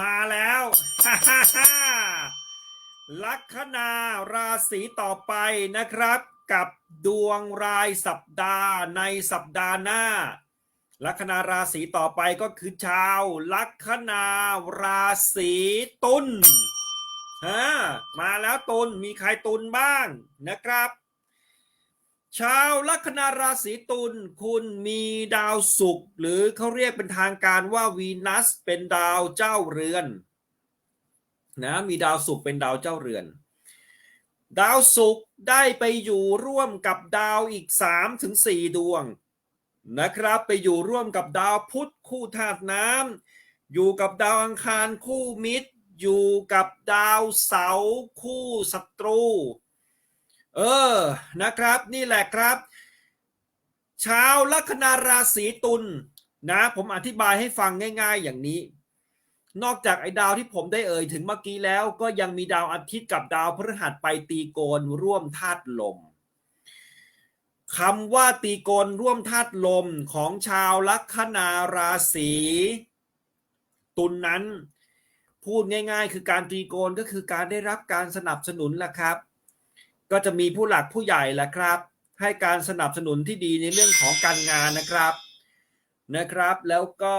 มาแล้วฮ่าฮ่าฮ่าลัคนาราศีต่อไปนะครับ กับดวงรายสัปดาห์ในสัปดาห์หน้า ลัคนาราศีต่อไปก็คือชาว ลัคนาราศีตุลฮะมาแล้วตุลมีใครตุลบ้างนะครับ ชาวลัคนาราศีตุลคุณมีดาวศุกร์หรือเขาเรียกเป็นทางการว่าวีนัสเป็นดาวเจ้าเรือนนะมีดาวศุกร์เป็นดาวเจ้าเรือน ดาวศุกร์ได้ไปอยู่ร่วมกับดาวอีก3ถึง4ดวงนะครับ ไปอยู่ร่วมกับดาวพุธคู่ธาตุน้ำอยู่กับดาวอังคารคู่มิตร อยู่กับดาวเสาร์คู่ศัตรู เออนะครับ นี่แหละครับ ชาวลัคนาราศีตุลนะ ผมอธิบายให้ฟังง่าย ๆ อย่างนี้ นอกจากไอ้ดาวที่ผมได้เอ่ยถึงเมื่อกี้แล้ว ก็ยังมีดาวอาทิตย์กับดาวพฤหัสไปตีโกนร่วมธาตุลมคำว่าตีโกนร่วมธาตุลมของชาวลัคนาราศีตุลนนั้น พูดง่าย ๆ คือการตีโกนก็คือการได้รับการสนับสนุนแหละครับ ก็จะมีผู้หลักผู้ใหญ่แหละครับ ให้การสนับสนุนที่ดีในเรื่องของการงานนะครับนะครับ แล้วก็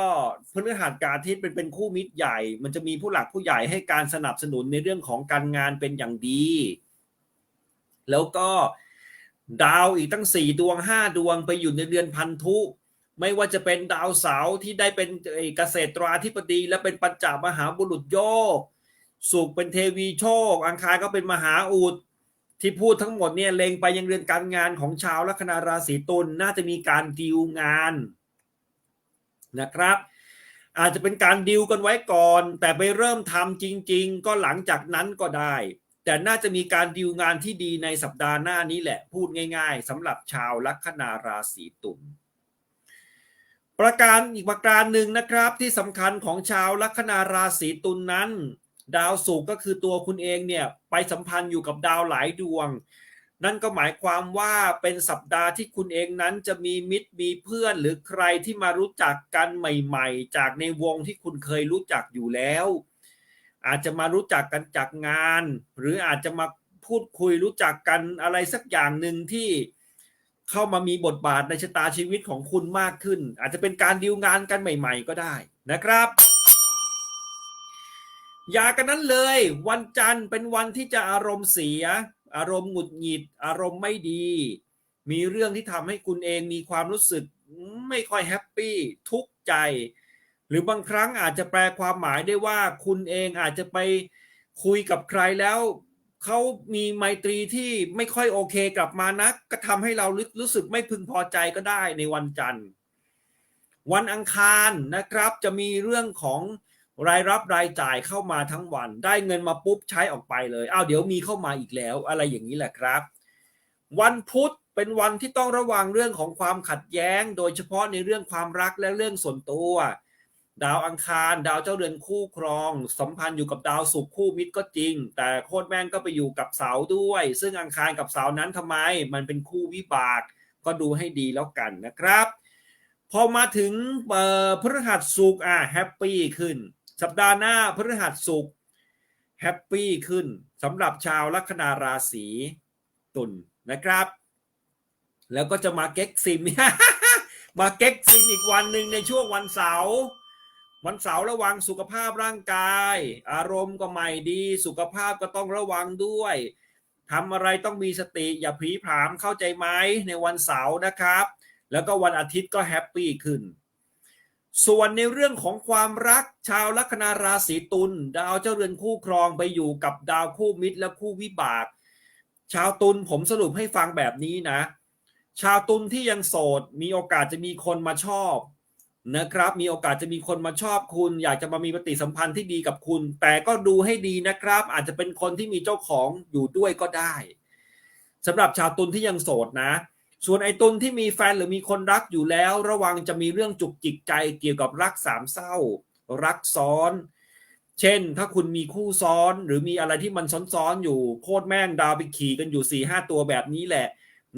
พฤหัสกับอาทิตย์เป็นเป็นคู่มิตรใหญ่ มันจะมีผู้หลักผู้ใหญ่ให้การสนับสนุนในเรื่องของการงานเป็นอย่างดี แล้วก็ดาวอีกตั้งสี่ดวงห้าดวงไปอยู่ในเดือนพันธุ ไม่ว่าจะเป็นดาวเสาร์ที่ได้เป็นเกษตราธิบดี และเป็นปัญจมหาบุรุษโยกสุขเป็นเทวีโชค อังคารก็เป็นมหาอุด ที่พูดทั้งหมดเนี่ยเลงไปยังเรือนการงานของชาวลัคนาราศีตุลน่าจะมีการดีลงานนะครับ อาจจะเป็นการดีลกันไว้ก่อน แต่ไปเริ่มทำจริง ๆ ก็หลังจากนั้นก็ได้ แต่น่าจะมีการดีลงานที่ดีในสัปดาห์หน้านี้แหละพูดง่าย ๆสำหรับชาวลัคนาราศีตุลประการอีกประการหนึ่งนะครับที่สำคัญของชาวลัคนาราศีตุลนนั้น ดาวศุกร์ก็คือตัวคุณเองเนี่ยไปสัมพันธ์อยู่กับดาวหลายดวง นั่นก็หมายความว่าเป็นสัปดาห์ที่คุณเองนั้นจะมีมิตรมีเพื่อน หรือใครที่มารู้จักกันใหม่ ๆ จากในวงที่คุณเคยรู้จักอยู่แล้ว อาจจะมารู้จักกันจากงาน หรืออาจจะมาพูดคุยรู้จักกันอะไรสักอย่างหนึ่งที่เข้ามามีบทบาทในชะตาชีวิตของคุณมากขึ้น อาจจะเป็นการดีลงานกันใหม่ ๆ ก็ได้นะครับ อย่ากันนั้นเลย วันจันทร์เป็นวันที่จะอารมณ์เสีย อารมณ์หงุดหงิด อารมณ์ไม่ดี มีเรื่องที่ทำให้คุณเองมีความรู้สึกไม่ค่อยแฮปปี้ทุกข์ใจ หรือบางครั้งอาจจะแปลความหมายได้ว่าคุณเองอาจจะไปคุยกับใครแล้วเขามีไมตรีที่ไม่ค่อยโอเคกลับมานะก็ทำให้เรารู้สึกไม่พึงพอใจก็ได้ในวันจันทร์ วันอังคารนะครับจะมีเรื่องของ รายรับรายจ่ายเข้ามาทั้งวัน ได้เงินมาปุ๊บใช้ออกไปเลยอ้าวเดี๋ยวมีเข้ามาอีกแล้ว อะไรอย่างนี้แหละครับ วันพุธเป็นวันที่ต้องระวังเรื่องของความขัดแย้ง โดยเฉพาะในเรื่องความรักและเรื่องส่วนตัว ดาวอังคาร ดาวเจ้าเรือนคู่ครอง สัมพันธ์อยู่กับดาวศุกร์คู่มิตรก็จริง แต่โคตรแม่งก็ไปอยู่กับเสาด้วย ซึ่งอังคารกับเสานั้นทำไม มันเป็นคู่วิบาก ก็ดูให้ดีแล้วกันนะครับ พอมาถึงพฤหัสศุกร์อะแฮปปี้ขึ้น สัปดาห์หน้าพฤหัสศุกร์แฮปปี้ขึ้นสำหรับชาวลัคนาราศีตุลนะครับ แล้วก็จะมาเก็กซิม มาเก็กซิมอีกวันหนึ่งในช่วงวันเสาร์วันเสาร์ระวังสุขภาพร่างกาย อารมณ์ก็ไม่ดี สุขภาพก็ต้องระวังด้วยทำอะไรต้องมีสติอย่าผีผามเข้าใจไหมในวันเสาร์นะครับ แล้วก็วันอาทิตย์ก็แฮปปี้ขึ้น ส่วนในเรื่องของความรักชาวลัคนาราศีตุลดาวเจ้าเรือนคู่ครองไปอยู่กับดาวคู่มิตรและคู่วิบาก ชาวตุลผมสรุปให้ฟังแบบนี้นะ ชาวตุลที่ยังโสดมีโอกาสจะมีคนมาชอบนะครับ มีโอกาสจะมีคนมาชอบคุณ อยากจะมามีปฏิสัมพันธ์ที่ดีกับคุณ แต่ก็ดูให้ดีนะครับ อาจจะเป็นคนที่มีเจ้าของอยู่ด้วยก็ได้สำหรับชาวตุลที่ยังโสดนะ ส่วนไอ้ตุลที่มีแฟนหรือมีคนรักอยู่แล้ว ระวังจะมีเรื่องจุกจิกใจเกี่ยวกับรักสามเศร้า รักซ้อน เช่น ถ้าคุณมีคู่ซ้อนหรือมีอะไรที่มันซ้อนๆอยู่โคตรแม่งดาวไปขี่กันอยู่4ี่ห้าตัวแบบนี้แหละ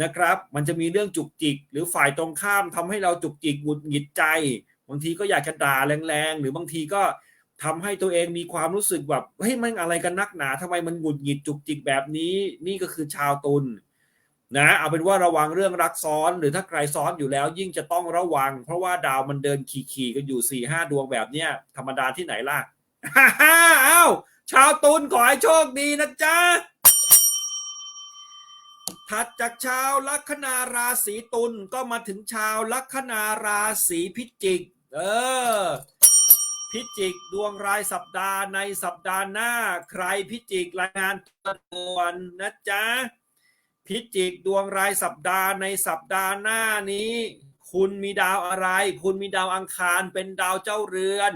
นะครับ มันจะมีเรื่องจุกจิก หรือฝ่ายตรงข้ามทำให้เราจุกจิกหงุดหงิดใจ บางทีก็อยากจะด่าแรงๆ หรือบางทีก็ทำให้ตัวเองมีความรู้สึกแบบเฮ้ยมันอะไรกันนักหนาทำไมมันหงุดหงิดจุกจิกแบบนี้ นี่ก็คือชาวตุล นะเอาเป็นว่าระวังเรื่องรักซ้อน หรือถ้าใครซ้อนอยู่แล้ว ยิ่งจะต้องระวัง เพราะว่าดาวมันเดินขี่ๆกันอยู่สี่ห้าดวงแบบเนี้ยธรรมดาที่ไหนล่ะฮ่าฮ่าเอ้าชาวตุลขอให้โชคดีนะจ๊ะถัดจากชาวลัคนาราศีตุลก็มาถึงชาวลัคนาราศีพิจิก เออ พิจิกดวงรายสัปดาห์ในสัปดาห์หน้า ใครพิจิกรายงานตัวด่วนนะจ๊ะ พิจิกดวงรายสัปดาห์ในสัปดาห์หน้านี้ คุณมีดาวอะไร คุณมีดาวอังคารเป็นดาวเจ้าเรือน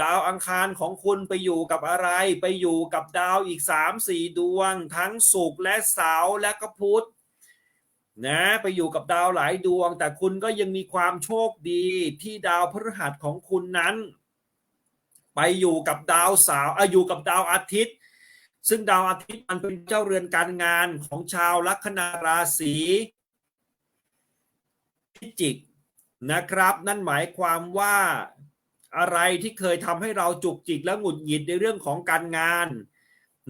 ดาวอังคารของคุณไปอยู่กับอะไร ไปอยู่กับดาวอีกสามสี่ดวง ทั้งศุกร์และเสาร์และก็พุธนะไปอยู่กับดาวหลายดวง แต่คุณก็ยังมีความโชคดีที่ดาวพฤหัสของคุณนั้น ไปอยู่กับดาวเสาร์อะอยู่กับดาวอาทิตย์ ซึ่งดาวอาทิตย์มันเป็นเจ้าเรือนการงานของชาวลัคนาราศีพิจิกนะครับ นั่นหมายความว่าอะไรที่เคยทำให้เราจุกจิกและหงุดหงิดในเรื่องของการงาน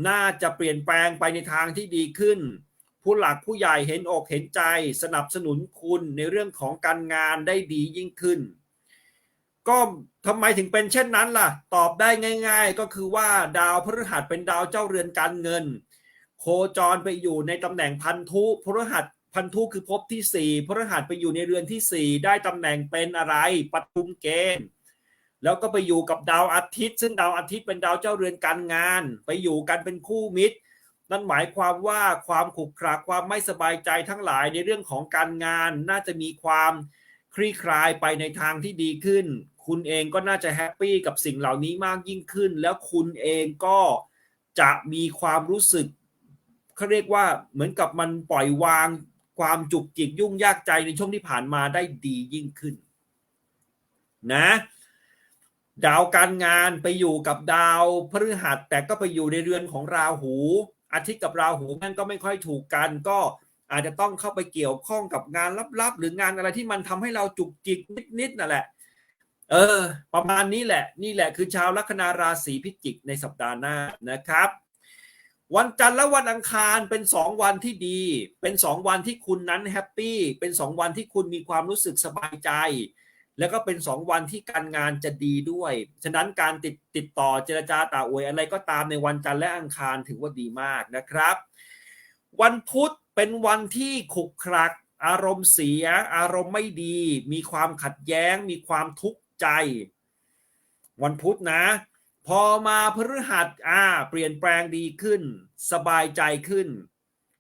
น่าจะเปลี่ยนแปลงไปในทางที่ดีขึ้น ผู้หลักผู้ใหญ่เห็นอกเห็นใจ สนับสนุนคุณในเรื่องของการงานได้ดียิ่งขึ้น ก็ทำไมถึงเป็นเช่นนั้นล่ะ ตอบได้ง่าย ๆ ก็คือว่าดาวพฤหัสเป็นดาวเจ้าเรือนการเงิน โคจรไปอยู่ในตำแหน่งพันธุพฤหัสพันธุคือภพที่สี่พฤหัสไปอยู่ในเรือนที่สี่ได้ตำแหน่งเป็นอะไรปทุมเกณฑ์แล้วก็ไปอยู่กับดาวอาทิตย์ ซึ่งดาวอาทิตย์เป็นดาวเจ้าเรือนการงาน ไปอยู่กันเป็นคู่มิตร นั่นหมายความว่าความขรุกขระความไม่สบายใจทั้งหลายในเรื่องของการงาน น่าจะมีความคลี่คลายไปในทางที่ดีขึ้น คุณเองก็น่าจะแฮปปี้กับสิ่งเหล่านี้มากยิ่งขึ้น แล้วคุณเองก็จะมีความรู้สึกเขาเรียกว่าเหมือนกับมันปล่อยวางความจุกจิกยุ่งยากใจในช่วงที่ผ่านมาได้ดียิ่งขึ้น นะดาวการงานไปอยู่กับดาวพฤหัสแต่ก็ไปอยู่ในเรือนของราหู อาทิตย์กับราหูมันก็ไม่ค่อยถูกกันก็อาจจะต้องเข้าไปเกี่ยวข้องกับงานลับๆ หรืองานอะไรที่มันทำให้เราจุกจิกนิดๆนั่นแหละ เออ ประมาณนี้แหละ นี่แหละคือชาวลัคนาราศีพิจิกในสัปดาห์หน้านะครับ วันจันทร์และวันอังคารเป็นสองวันที่ดี เป็นสองวันที่คุณนั้นแฮปปี้เป็นสองวันที่คุณมีความรู้สึกสบายใจ แล้วก็เป็นสองวันที่การงานจะดีด้วย ฉะนั้นการติดติดต่อเจรจาตาอวยอะไรก็ตามในวันจันทร์และอังคารถือว่าดีมากนะครับ วันพุธเป็นวันที่ขุกขลัก อารมณ์เสีย อารมณ์ไม่ดี มีความขัดแย้ง มีความทุกข์ ใจ วันพุธนะ พอมาพฤหัสอ่า เปลี่ยนแปลงดีขึ้น สบายใจขึ้น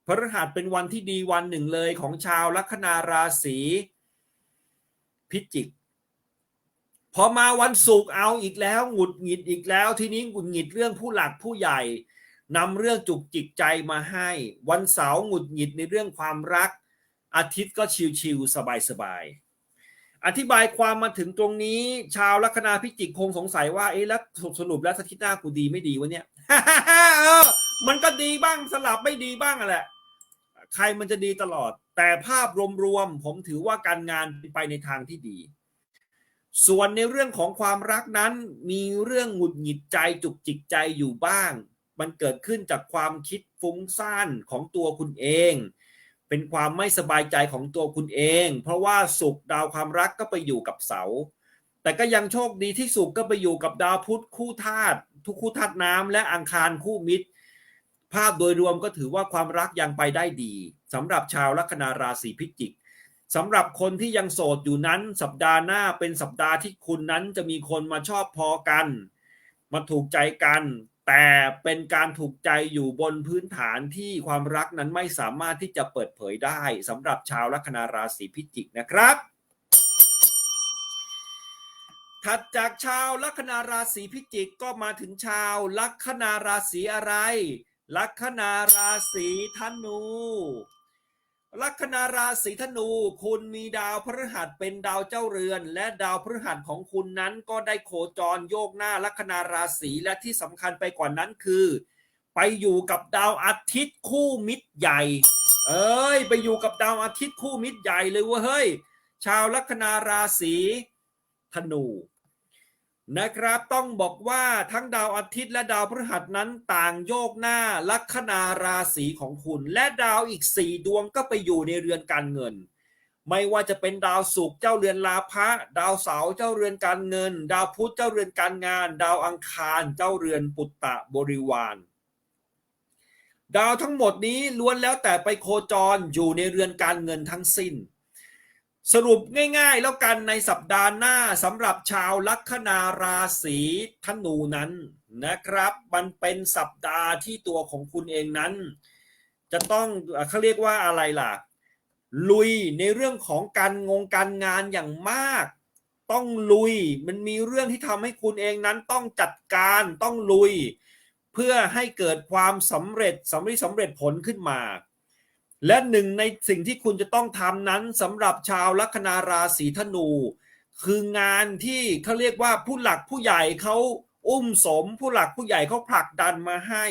พฤหัสเป็นวันที่ดีวันหนึ่งเลยของชาวลัคนาราศีพิจิก พอมาวันศุกร์เอาอีกแล้วหงุดหงิดอีกแล้ว ทีนี้หงุดหงิดเรื่องผู้หลักผู้ใหญ่นำเรื่องจุกจิกใจมาให้ วันเสาร์หงุดหงิดในเรื่องความรัก อาทิตย์ก็ชิวๆสบายๆ อธิบายความมาถึงตรงนี้ ชาวลัคนาพิจิกคงสงสัยว่าเอ๊ะแล้วสรุปแล้วสักทิตหน้ากูดีไม่ดีวะเนี่ยเออมันก็ดีบ้างสลับไม่ดีบ้างอะแหละ ใครมันจะดีตลอด แต่ภาพรวมๆผมถือว่าการงานไปในทางที่ดี ส่วนในเรื่องของความรักนั้นมีเรื่องหงุดหงิดใจจุกจิกใจอยู่บ้าง มันเกิดขึ้นจากความคิดฟุ้งซ่านของตัวคุณเอง เป็นความไม่สบายใจของตัวคุณเอง เพราะว่าสุขดาวความรักก็ไปอยู่กับเสา แต่ก็ยังโชคดีที่สุขก็ไปอยู่กับดาวพุธคู่ธาตุทุกคู่ธาตุน้ำและอังคารคู่มิตร ภาพโดยรวมก็ถือว่าความรักยังไปได้ดีสำหรับชาวลัคนาราศีพิจิกสำหรับคนที่ยังโสดอยู่นั้นสัปดาห์หน้าเป็นสัปดาห์ที่คุณนั้นจะมีคนมาชอบพอกัน มาถูกใจกัน แต่เป็นการถูกใจอยู่บนพื้นฐานที่ความรักนั้นไม่สามารถที่จะเปิดเผยได้สำหรับชาวลัคนาราศีพิจิกนะครับ ถัดจากชาวลัคนาราศีพิจิกก็มาถึงชาวลัคนาราศีอะไร ลัคนาราศีธนู ลัคนาราศีธนู คุณมีดาวพฤหัสเป็นดาวเจ้าเรือน และดาวพฤหัสของคุณนั้นก็ได้โคจรโยกหน้าลัคนาราศีและที่สำคัญไปกว่านั้นคือ ไปอยู่กับดาวอาทิตย์คู่มิตรใหญ่ เอ้ย ไปอยู่กับดาวอาทิตย์คู่มิตรใหญ่เลยว้ยเฮ้ย ชาวลัคนาราศีธนู นะครับต้องบอกว่าทั้งดาวอาทิตย์และดาวพฤหัสนั้นต่างโยกหน้าลัคนาราศีของคุณ และดาวอีกสี่ดวงก็ไปอยู่ในเรือนการเงิน ไม่ว่าจะเป็นดาวศุกร์เจ้าเรือนลาภะดาวเสาร์เจ้าเรือนการเงิน ดาวพุธเจ้าเรือนการงาน ดาวอังคารเจ้าเรือนปุตตะบริวาร ดาวทั้งหมดนี้ล้วนแล้วแต่ไปโคจรอยู่ในเรือนการเงินทั้งสิ้น สรุปง่าย ๆ แล้วกันในสัปดาห์หน้าสำหรับชาวลัคนาราศีธนูนั้นนะครับ มันเป็นสัปดาห์ที่ตัวของคุณเองนั้น จะต้องเขาเรียกว่าอะไรล่ะ ลุยในเรื่องของการงงการงานอย่างมาก ต้องลุยมันมีเรื่องที่ทำให้คุณเองนั้นต้องจัดการต้องลุย เพื่อให้เกิดความสำเร็จสำเร็จสำเร็จผลขึ้นมา และหนึ่งในสิ่งที่คุณจะต้องทำนั้นสำหรับชาวลัคนาราศีธนู คืองานที่เขาเรียกว่าผู้หลักผู้ใหญ่เขาอุ้มสม ผู้หลักผู้ใหญ่เขาผลักดันมาให้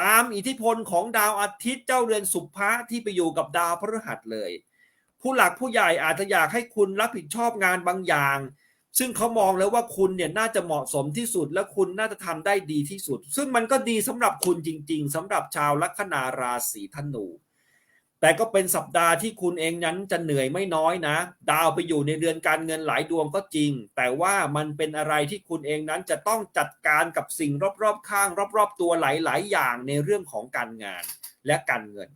ตามอิทธิพลของดาวอาทิตย์เจ้าเรือนสุภะที่ไปอยู่กับดาวพฤหัสเลย ผู้หลักผู้ใหญ่อาจจะอยากให้คุณรับผิดชอบงานบางอย่าง ซึ่งเขามองแล้วว่าคุณเนี่ยน่าจะเหมาะสมที่สุดและคุณน่าจะทำได้ดีที่สุด ซึ่งมันก็ดีสำหรับคุณจริง ๆสำหรับชาวลัคนาราศีธนู แต่ก็เป็นสัปดาห์ที่คุณเองนั้นจะเหนื่อยไม่น้อยนะ ดาวไปอยู่ในเรือนการเงินหลายดวงก็จริง แต่ว่ามันเป็นอะไรที่คุณเองนั้นจะต้องจัดการกับสิ่งรอบๆข้าง รอบๆตัวหลายๆอย่างในเรื่องของการงานและการเงิน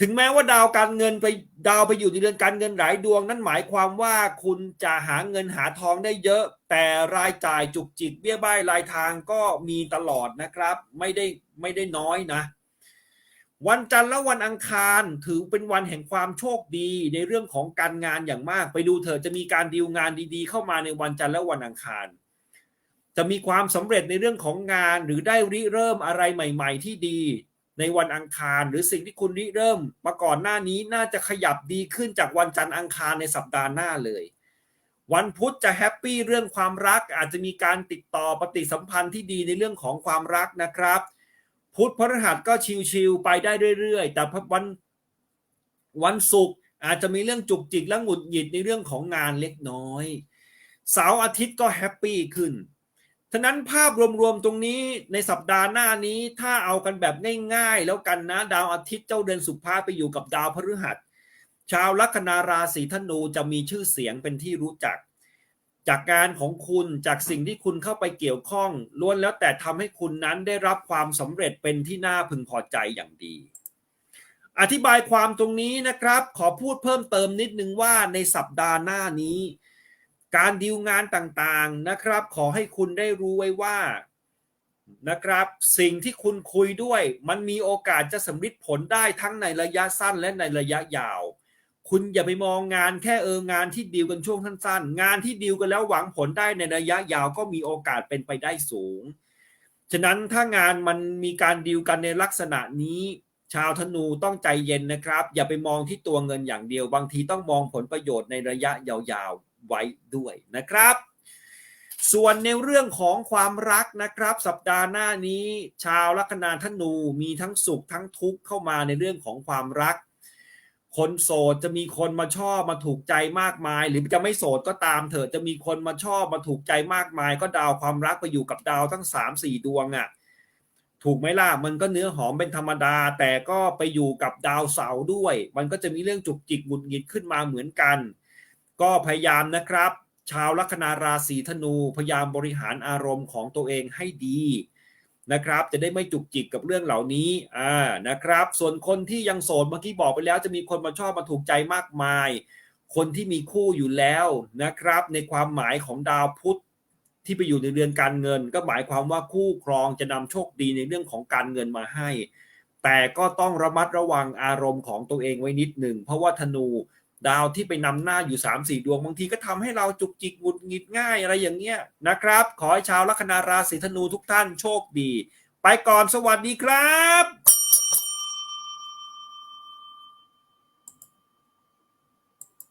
ถึงแม้ว่าดาวการเงินไปดาวไปอยู่ในเรือนการเงินหลายดวง นั่นหมายความว่าคุณจะหาเงินหาทองได้เยอะ แต่รายจ่ายจุกจิกเบี้ยบ้ายรายทางก็มีตลอดนะครับ ไม่ได้ไม่ได้น้อยนะ วันจันทร์และวันอังคารถือเป็นวันแห่งความโชคดีในเรื่องของการงานอย่างมาก ไปดูเถอะจะมีการดีลงานดีๆ เข้ามาในวันจันทร์และวันอังคาร จะมีความสำเร็จในเรื่องของงานหรือได้ริเริ่มอะไรใหม่ ๆ ที่ดี ในวันอังคาร หรือสิ่งที่คุณริเริ่มมาก่อนหน้านี้น่าจะขยับดีขึ้นจากวันจันทร์อังคารในสัปดาห์หน้าเลย วันพุธจะแฮปปี้เรื่องความรักอาจจะมีการติดต่อปฏิสัมพันธ์ที่ดีในเรื่องของความรักนะครับ พุธพฤหัสก็ชิลๆไปได้เรื่อยๆ แต่วันวันศุกร์อาจจะมีเรื่องจุกจิกและหงุดหงิดในเรื่องของงานเล็กน้อย เสาร์อาทิตย์ก็แฮปปี้ขึ้นฉะนั้นภาพรวมๆตรงนี้ในสัปดาห์หน้านี้ถ้าเอากันแบบง่ายๆ แล้วกันนะดาวอาทิตย์เจ้าเดือนสุภาไปอยู่กับดาวพฤหัส ชาวลัคนาราศีธนูจะมีชื่อเสียงเป็นที่รู้จัก จากงานของคุณจากสิ่งที่คุณเข้าไปเกี่ยวข้องล้วนแล้วแต่ทำให้คุณนั้นได้รับความสำเร็จเป็นที่น่าพึงพอใจอย่างดี อธิบายความตรงนี้นะครับ ขอพูดเพิ่มเติมนิดนึงว่าในสัปดาห์หน้านี้ การดีลงานต่างๆนะครับ ขอให้คุณได้รู้ไว้ว่านะครับ สิ่งที่คุณคุยด้วย มันมีโอกาสจะสำเร็จผลได้ทั้งในระยะสั้นและในระยะยาว คุณอย่าไปมองงานแค่เอองานที่ดีลกันช่วงสั้นๆ งานที่ดีลกันแล้วหวังผลได้ในระยะยาวก็มีโอกาสเป็นไปได้สูง ฉะนั้นถ้างานมันมีการดีลกันในลักษณะนี้ ชาวธนูต้องใจเย็นนะครับ อย่าไปมองที่ตัวเงินอย่างเดียว บางทีต้องมองผลประโยชน์ในระยะยาวๆไว้ด้วยนะครับ ส่วนในเรื่องของความรักนะครับ สัปดาห์หน้านี้ ชาวลัคนาธนูมีทั้งสุขทั้งทุกข์เข้ามาในเรื่องของความรัก คนโสดจะมีคนมาชอบมาถูกใจมากมาย หรือจะไม่โสดก็ตามเถอะจะมีคนมาชอบมาถูกใจมากมาย ก็ดาวความรักไปอยู่กับดาวทั้งสามสี่ดวงอะ่ะถูกไหมล่ะมันก็เนื้อหอมเป็นธรรมดา แต่ก็ไปอยู่กับดาวเสาร์ด้วย มันก็จะมีเรื่องจุกจิกหงุดหงิดขึ้นมาเหมือนกัน ก็พยายามนะครับ ชาวลัคนาราศีธนูพยายามบริหารอารมณ์ของตัวเองให้ดี นะครับ จะได้ไม่จุกจิกกับเรื่องเหล่านี้อ่านะครับ ส่วนคนที่ยังโสดเมื่อกี้บอกไปแล้วจะมีคนมาชอบมาถูกใจมากมาย คนที่มีคู่อยู่แล้วนะครับ ในความหมายของดาวพุธที่ไปอยู่ในเรือนการเงิน ก็หมายความว่าคู่ครองจะนำโชคดีในเรื่องของการเงินมาให้ แต่ก็ต้องระมัดระวังอารมณ์ของตัวเองไว้นิดหนึ่งเพราะว่าธนู ดาวที่ไปนำหน้าอยู่3ามสี่ดวงบางทีก็ทำให้เราจุกจิกหงุดหงิดง่ายอะไรอย่างเงี้ยนะครับ ขอให้ชาวลัคนาราศีธนูทุกท่านโชคดี ไปก่อนสวัสดีครับ